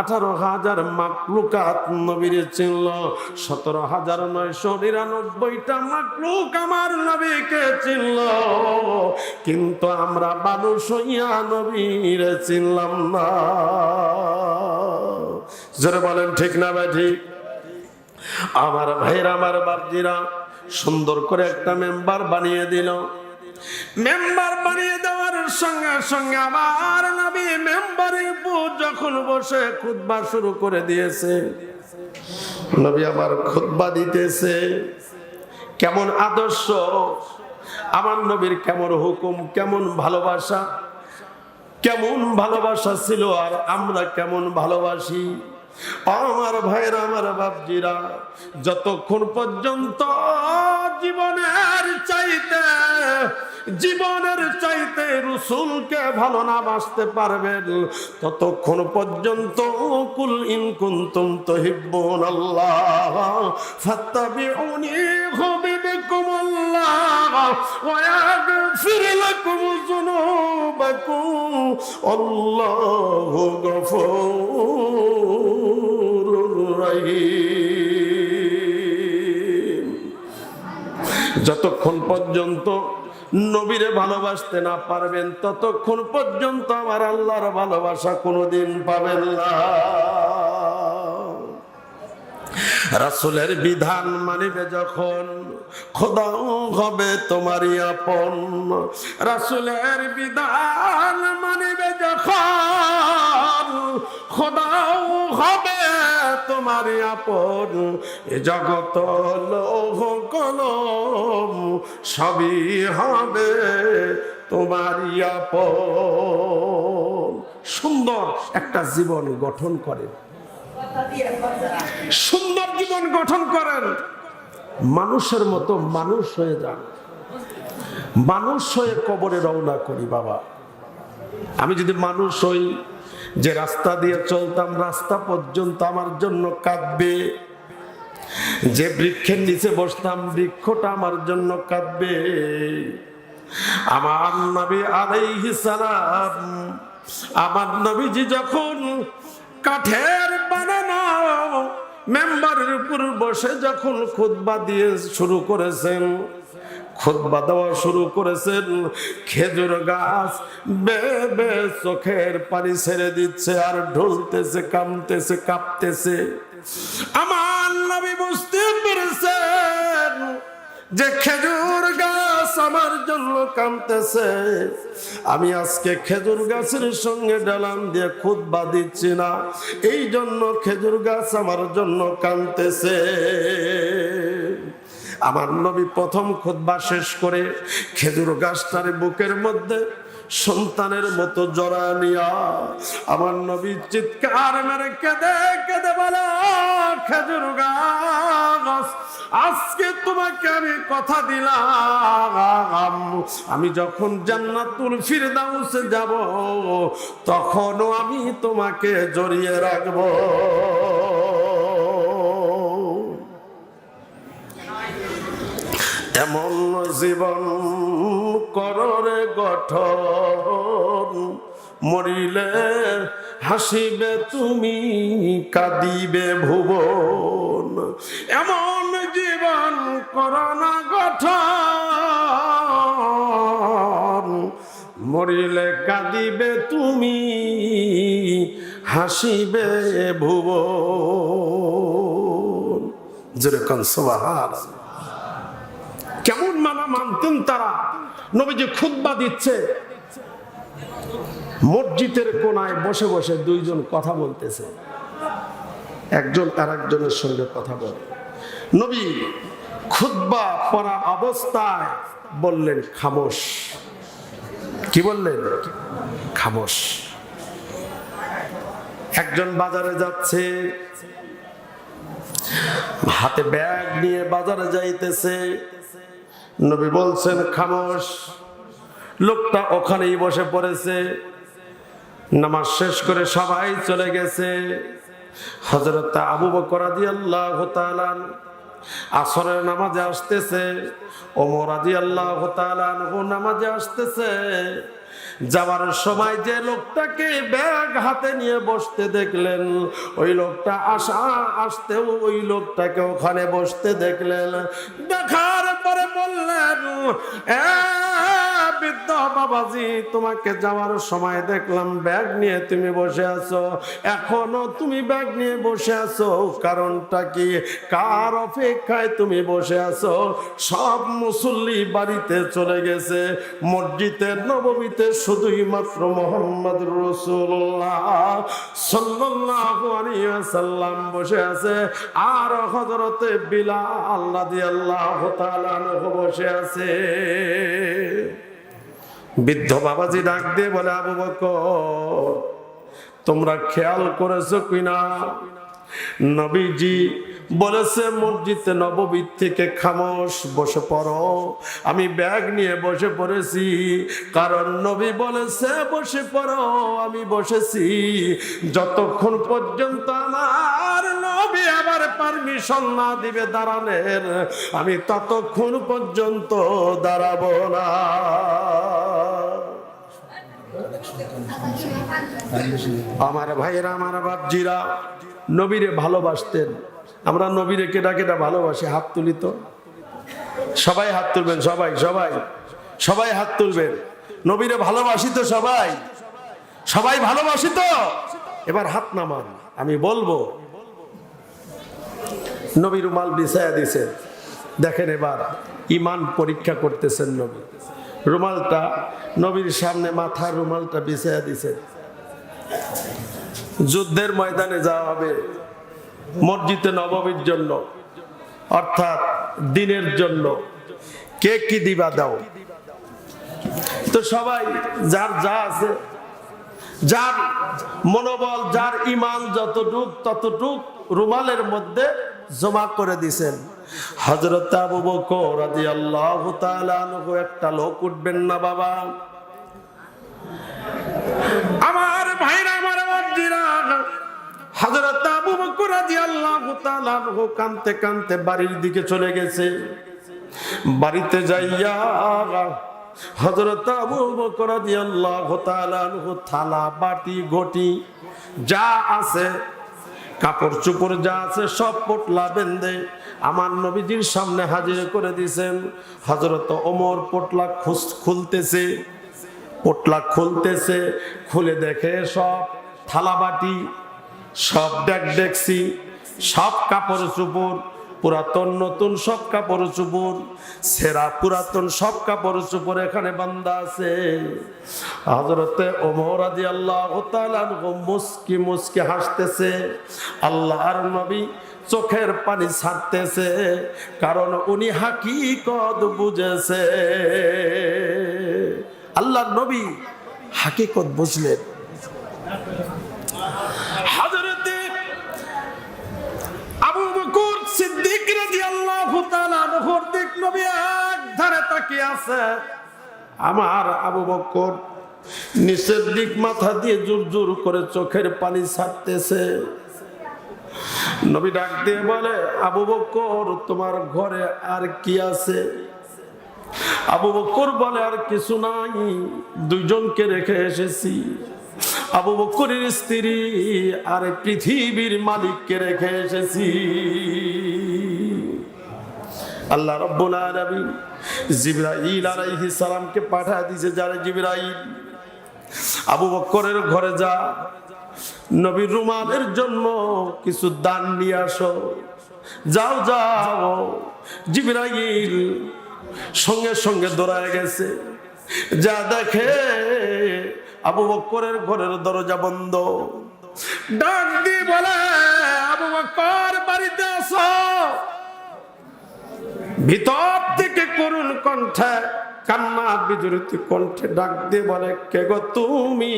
আঠারো হাজার মাকলুকাত নবীর চিনল সতেরো হাজার নয়শো নিরানব্বইটা মাকলুক আমার নবীকে চিনল কিন্তু আমরা মানুষ হইয়া নবীর চিনলাম না। জোরে বলেন, ঠিক না ভাই, ঠিক? আমার ভাইরা আমার বাপজিরা সুন্দর করে একটা মেম্বার বানিয়ে দিল। মেম্বার বানিয়ে দেওয়ার সঙ্গে সঙ্গে আমার নবী যখন বসে খুতবা শুরু করে দিয়েছে। নবী আমার খুদবা দিতেছে। কেমন আদর্শ? আমার নবীর কেমন হুকুম, কেমন ভালোবাসা? কেমন ভালোবাসা ছিল আর আমরা কেমন ভালোবাসি? আমার ভাইরা আমার বাপজিরা, যতক্ষণ পর্যন্ত জীবনের চাইতে জীবনের চাইতে রসুলকে ভালো না বাসতে পারবেন, ততক্ষণ পর্যন্ত কুল ইন কুনতুম তুহিব্বুন আল্লাহ, ফাত্তাবিউনি ইউহিব্বুকুম আল্লাহ, ওয়া ইয়াগফির লাকুম যুনুবাকুম, আল্লাহু গফুরুর যতক্ষণ পর্যন্ত নবীরে ভালোবাসতে না পারবেন, ততক্ষণ পর্যন্ত আমার আল্লাহর ভালোবাসা কোনোদিন পাবেন না। রাসুলের বিধান মানিবে যখন খোদাও হবে তোমারই আপন। রাসুলের বিধান মানিবে যখন, খোদাও হবে তোমারই আপন। এ জগত লোহ কলম, সবই হবে তোমারই আপন। সুন্দর একটা জীবন গঠন করে সুন্দর জীবন গঠন করেন। মানুষের মতো মানুষ হয়ে যান। মানুষ হয়ে কবরে রওনা করি, বাবা। আমি যদি মানুষ হই যে রাস্তা দিয়ে চলতাম, রাস্তা পর্যন্ত আমার জন্য কাঁদবে। যে বৃক্ষের নিচে বসতাম, বৃক্ষটা আমার জন্য কাঁদবে। আমার নবী আলাইহিস সালাম, আমার নবীজি যখন কাঠের বানানো মেম্বারের উপর বসে যখন খুতবা দিয়ে শুরু করেছেন খুতবা দেওয়া শুরু করেছেন। খেজুর গাছ বে বে চোখের পানি ছেড়ে দিচ্ছে আর ঢুলতেছে, কামতেছে, কাঁপতেছে। আমার নবী বুঝতে পেরেছেন যে খেজুর গাছ আমার জন্য কামতেছে আমি আজকে খেজুর গাছের সঙ্গে ডালাম দিয়ে খুদবা দিচ্ছি না এই জন্য খেজুর গাছ আমার জন্য কামতেছে আমার নবী প্রথম খুদবা শেষ করে খেজুর গাছটার বুকের মধ্যে সন্তানের মতো জড়া নিয়া আমার নবী চিৎকার মেরে কেঁদে কেঁদে বলে খেজুর গাছ, আজকে তোমাকে আমি কথা দিলাম। আমি যখন জান্নাতুল ফিরদাউসে যাব, তখনও আমি তোমাকে জড়িয়ে রাখব। এমন জীবন কররে গঠন। মরিলে হাসিবে তুমি, কাঁদিবে ভুবন। এমন জীবন করোনা গঠন। মরিলে কাঁদিবে তুমি, হাসিবে ভুবন। যেরকম সবাহার মানতেন তারা। নবীজি খুতবা দিচ্ছে। মসজিদের কোনায় বসে বসে দুইজন কথা বলতেছে। একজন আর একজনের সঙ্গে কথা বলে। নবী খুতবা পড়া অবস্থায় বললেন, খামোশ। কি বললেন? খামোশ। একজন বাজারে যাচ্ছে। হাতে ব্যাগ নিয়ে বাজারে যাইতেছে। নবী বলছেন, খামোশ, লোকটা ওখানেই বসে পড়েছে। নামাজ শেষ করে সবাই চলে গেছে। হজরত আবু বকর রাদিয়াল্লাহু তাআলা আসরের নামাজে আসতেছে। ওমর রাদিয়াল্লাহু তাআলা নামাজে আসতেছে। যাওয়ার সময় যে লোকটাকে ব্যাগ হাতে নিয়ে বসতে দেখলেন, ওই লোকটা আসা, আসতেও ওই লোকটাকে ওখানে বসতে দেখলেন। দেখার পরে বললেন "এ, বৃদ্ধ বাবাজি, তোমাকে যাওয়ার সময় দেখলাম ব্যাগ নিয়ে তুমি বসে আছো। এখনও তুমি ব্যাগ নিয়ে বসে আছো। কারণটা কি? কার অপেক্ষায় তুমি বসে আছো? সব মুসল্লি বাড়িতে চলে গেছে। মসজিদের নবমীতে শুধুই মাত্র মোহাম্মদ রসুল্লাহ সাল্লাল্লাহু আলাইহি ওয়াসাল্লাম বসে আছে। আর হযরতে বিলাল রাদিয়াল্লাহু তাআলা বসে আছে। বৃদ্ধ বাবাজি ডাক দিয়ে বলে, আবু বকর, তোমরা খেয়াল করেছ কিনা? নবীজি বলেছে, মসজিদে নববীর থেকে খামোশ, বসে পড়ো। আমি ব্যাগ নিয়ে বসে পড়েছি, কারণ নবী বলেছে, বসে পড়ো, আমি বসেছি। যতক্ষণ পর্যন্ত আমার নবী আবার পারমিশন না দিবে দাঁড়ানের, আমি ততক্ষণ পর্যন্ত দাঁড়াবো না। আমার ভাইয়েরা, আমার বাপজিরা, নবীরে ভালোবাসতেন। আমরা নবীরে কেটা কেটা ভালোবাসি, হাত তুলি তো। সবাই হাত তুলবেন, সবাই সবাই। সবাই হাত তুলবেন। নবীরে ভালোবাসি তো সবাই। সবাই ভালোবাসি তো। এবার হাত নামান, আমি বলব নবী রুমাল বিছায়া দিছেন। দেখেন এবার ইমান পরীক্ষা করতেছেন নবী। রুমালটা নবীর সামনে মাথার রুমালটা বিছায়া দিছে। যুদ্ধের ময়দানে যাওয়া হবে মসজিদে নবমীর জন্য, অর্থাৎ দিনের জন্য। কে কি দিবা দাও? তো সবাই, যার যা আছে, যার মনোবল, যার ইমান যতটুক, ততটুক রুমালের মধ্যে জমা করে দিছেন। হজরত আবু বকর তাআলা আনহু একটা লোক উঠবেন না বাবা। আমার ভাইরা, আমার মন্দিরা হযরত আবু বকর তাআলা আনহু কাঁদতে কাঁদতে বাড়ির দিকে চলে গেছে। বাড়িতে যাইয়া হজরত আবু বকর তাআলা আনহু থালা, বাটি, ঘটি যা আছে, কাপড় চোপড় যা আছে সব পোটলা বেঁধে আমার নবীজির সামনে হাজির করে দিয়েছেন। হযরত ওমর পোটলা খুলতেছে পোটলা খুলতেছে, খুলে দেখে সব থালাবাটি, সব ডেক ডেকসি, সব কাপড় চুপড় পুরাতন, নতুন সব কাপড় চুপড় সেরা পুরাতন সব কাপড় চুপুর এখানে বান্দা আছে। হজরতে ওমর আদি আল্লাহ মুসকি মুস্কি হাসতেছে, আল্লাহর নবী চোখের পানি ছাড়তেছে, কারণ উনি হাকিকত বুঝেছে। আল্লাহ নবী হাকিকত বুঝলেন। আবু সিদ্দিক নবী এক ধারে আছে। আমার আবু বকর নিচের দিক মাথা দিয়ে জোর জোর করে চোখের পানি ছাড়তেছে। নবী ডাক দিয়ে বলে, আবু বকর তোমার ঘরে আর কি আছে? আবু বকর বলে, আর কিছু নাই, দুইজনকে রেখে এসেছি। আবু বকরের স্ত্রী আর পৃথিবীর মালিককে রেখে এসেছি। আল্লাহ রব্বুল আলামিন জিবরাইল আলাইহিস সালামকে পাঠায় দিয়েছে, যারা জিবরাইল আবু বকরের ঘরে যা নবীর রুমালের জন্য কিছু দান নিয়ে আসো। যাও যাও। জিবরাইল সঙ্গে সঙ্গে দৌড়ায় গেছে। যা দেখে আবু বকরের ঘরের দরজা বন্ধ। ডাক দিয়ে বলে, আবু বকর বাড়িতে আসো। ভিতর থেকে করুণ কণ্ঠে কান্না বিজড়িত কণ্ঠে ডাক দিয়ে বলে, কে গো তুমি?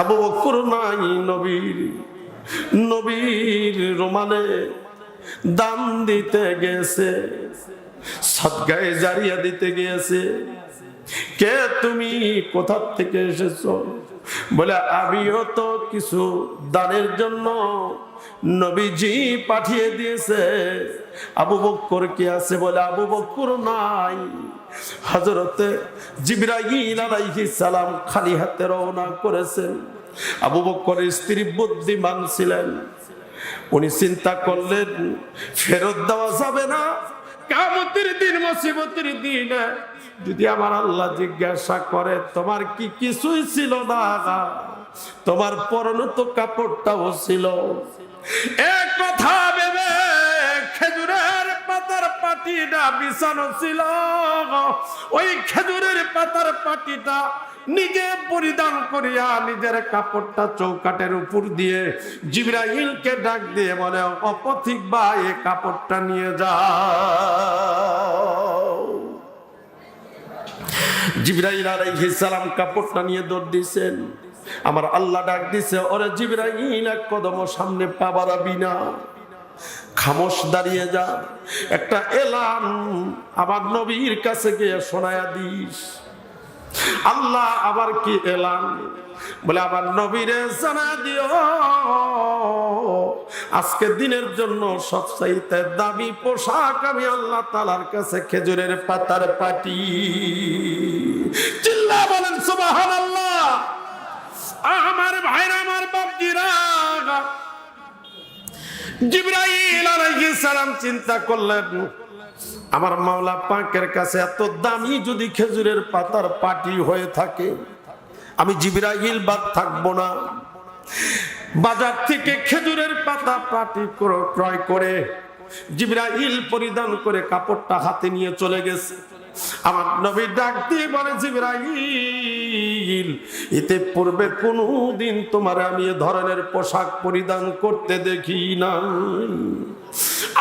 আবু বকর নাই নবীর নবীর রোমালে দান দিতে গেছে, সদগায়ে জারিয়া দিতে গিয়েছে কে তুমি? কোথার থেকে এসেছ? বলে, আমিও তো কিছু দানের জন্য নবীজি পাঠিয়ে দিয়েছে। আবু বক্কর কি আছে? বলে, আবু বক্কর নাই। হজরতে সালাম খালি হাতে রওনা করেছেন। আবু বক্করের স্ত্রী বুদ্ধিমান ছিলেন। উনি চিন্তা করলেন, ফেরত দেওয়া যাবে না। দিন দিন। যদি আমার আল্লাহ জিজ্ঞাসা করে, তোমার কি কিছুই ছিল না? তোমার পরনে তো কাপড়টাও ছিল। এক কথা পাটিটা বিছানো ছিল। ওই খেজুরের পাতার পাটিটা নিজে পরিধান করিয়া নিজের কাপড়টা চৌকাটের উপর দিয়ে জিব্রাইলকে ডাক দিয়ে বলে, অপথিক বা, এ কাপড়টা নিয়ে যাও। জিব্রাইল আলাইহিস সালাম কাপড়টা নিয়ে দৌড় দিয়েছেন। আমার আল্লাহ ডাক দিছে ওরে জিব্রাইল, এক কদম সামনে পা বাড়াবি না। খামোশ দাঁড়িয়ে যা। একটা এলান আমার নবীর কাছে গিয়ে শোনায়া দিস। আল্লাহ আবার কি এলান? বলে আবার নবীরে জানা দিও। আজকে দিনের জন্য সবচাইতে দামি পোশাক আমি আল্লাহ তালার কাছে খেজুরের পাতার পাটি। চিল্লা বলেন আল্লাহ আমার ভাইরা, আমার বাপজিরা জিব্রাইল আলাইহিস সালাম চিন্তা করলেন, আমার মাওলা পাকের কাছে এত দামি যদি খেজুরের পাতার পাটি হয়ে থাকে, আমি জিব্রাইল বাদ থাকব না। বাজার থেকে খেজুরের পাতা পাটি ক্র- ক্রয় করে জিব্রাইল পরিধান করে কাপড়টা হাতে নিয়ে চলে গেছে। আমার নবী ডাক দিয়ে বলে এতে পূর্বে কোনো দিন তোমার আমি এ ধরনের পোশাক পরিধান করতে দেখি না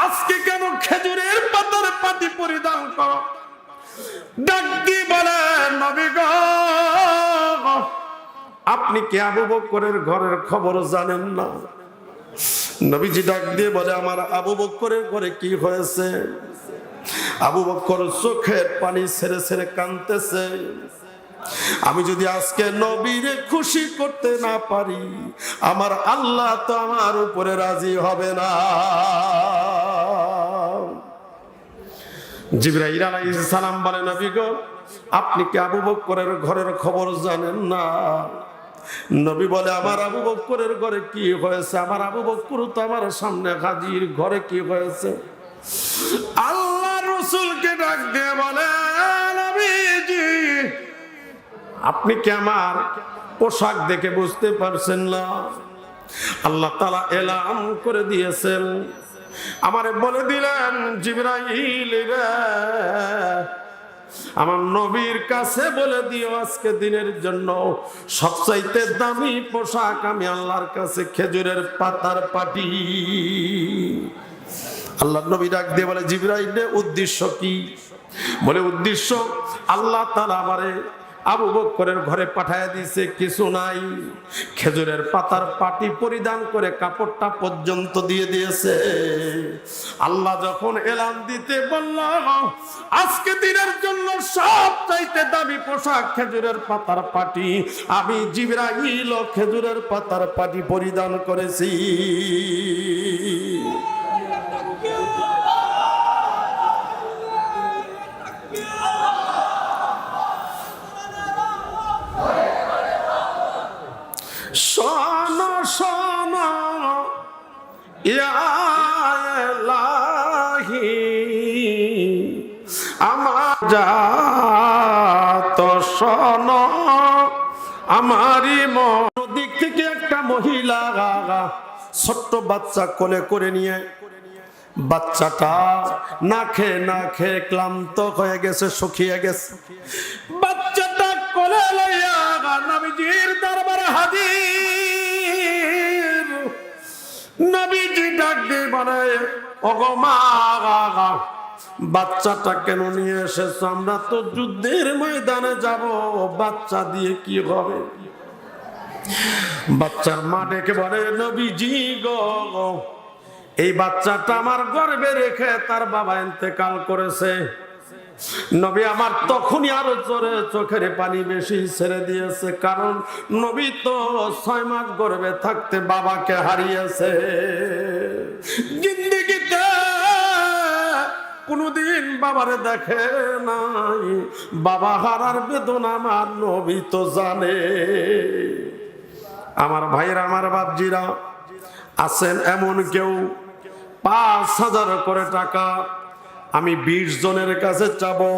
আজকে কেন খেজুরের পাতার পাতি পরিধান করো? ডাক দিয়ে বলে, নবী গো, আপনি কি আবু বক্করের ঘরের খবর জানেন না? নবীজি ডাক দিয়ে বলে, আমার আবু বক্করের ঘরে কি হয়েছে? আবু বক্কর চোখের পানি ছেড়ে ছেড়ে কানতেছে আমি যদি আজকে নবীরে খুশি করতে না পারি, আমার আল্লাহ তো আমার উপরে রাজি হবে না। আলাইহিস সালাম বলে, নবী গো, আপনি কি আবু বক্করের ঘরের খবর জানেন না? নবী বলে, আমার আবু বক্করের ঘরে কি হয়েছে? আমার আবু বক্কর তো আমার সামনে হাজির। ঘরে কি হয়েছে? আল্লাহ রসুলকে ডাক দিয়ে বলে আপনি কি আমার পোশাক দেখে বুঝতে পারছেন না? আল্লাহ তালা এলাম করে দিয়েছেন। আমারে বলে দিলেন আমার নবীর কাছে বলে দিও আজকে দিনের জন্য। সবচাইতে দামি পোশাক আমি আল্লাহর কাছে খেজুরের পাতার পাটি। আল্লাহ নবী ডাক দিয়ে বলে জিবরাইলের উদ্দেশ্য কি? বলে, উদ্দেশ্য আল্লাহ তালা আমারে আবু বক্করের ঘরে পাঠায় দিয়েছে, কিছু নাই। খেজুরের পাতার পাটি পরিধান করে কাপড়টা পর্যন্ত দিয়ে দিয়েছে। আল্লাহ যখন এলান দিতে বলল, আজকে দিনের জন্য সব চাইতে দামি পোশাক খেজুরের পাতার পাটি। আমি জিবরাইল খেজুরের পাতার পাটি পরিধান করেছি। শোন শোন ইয়ালাহি আমার যাত শোন, আমারই মন। দিক থেকে একটা মহিলা, ছোট্ট বাচ্চা কোলে করে নিয়ে, বাচ্চাটা না খেয়ে না খেয়ে ক্লান্ত হয়ে গেছে, শুকিয়ে গেছে। বাচ্চাটা কোলে লইয়া, নবীজির দরবারে হাজির ডাক ওগো মা বাচ্চাটা কেন নিয়ে এসেছ? আমরা তো যুদ্ধের ময়দানে যাব। বাচ্চা দিয়ে কি হবে? বাচ্চার মা ডেকে বলে, নবীজি গো। এই বাচ্চাটা আমার গর্বে রেখে তার বাবা ইন্তেকাল করেছে। নবী আমার তখনই আরও জোরে চোখের পানি বেশি ছেড়ে দিয়েছে, কারণ নবী তো ছয় মাস গর্বে থাকতে বাবাকে হারিয়েছে। জিন্দিগিতে কোনদিন বাবারে দেখে নাই, বাবা হারার বেদনা আমার নবী তো জানে। আমার ভাইরা আমার বাপজিরা, আছেন এমন কেউ, পাঁচ হাজার করে টাকা আমি বিশ জনের কাছে চাবো।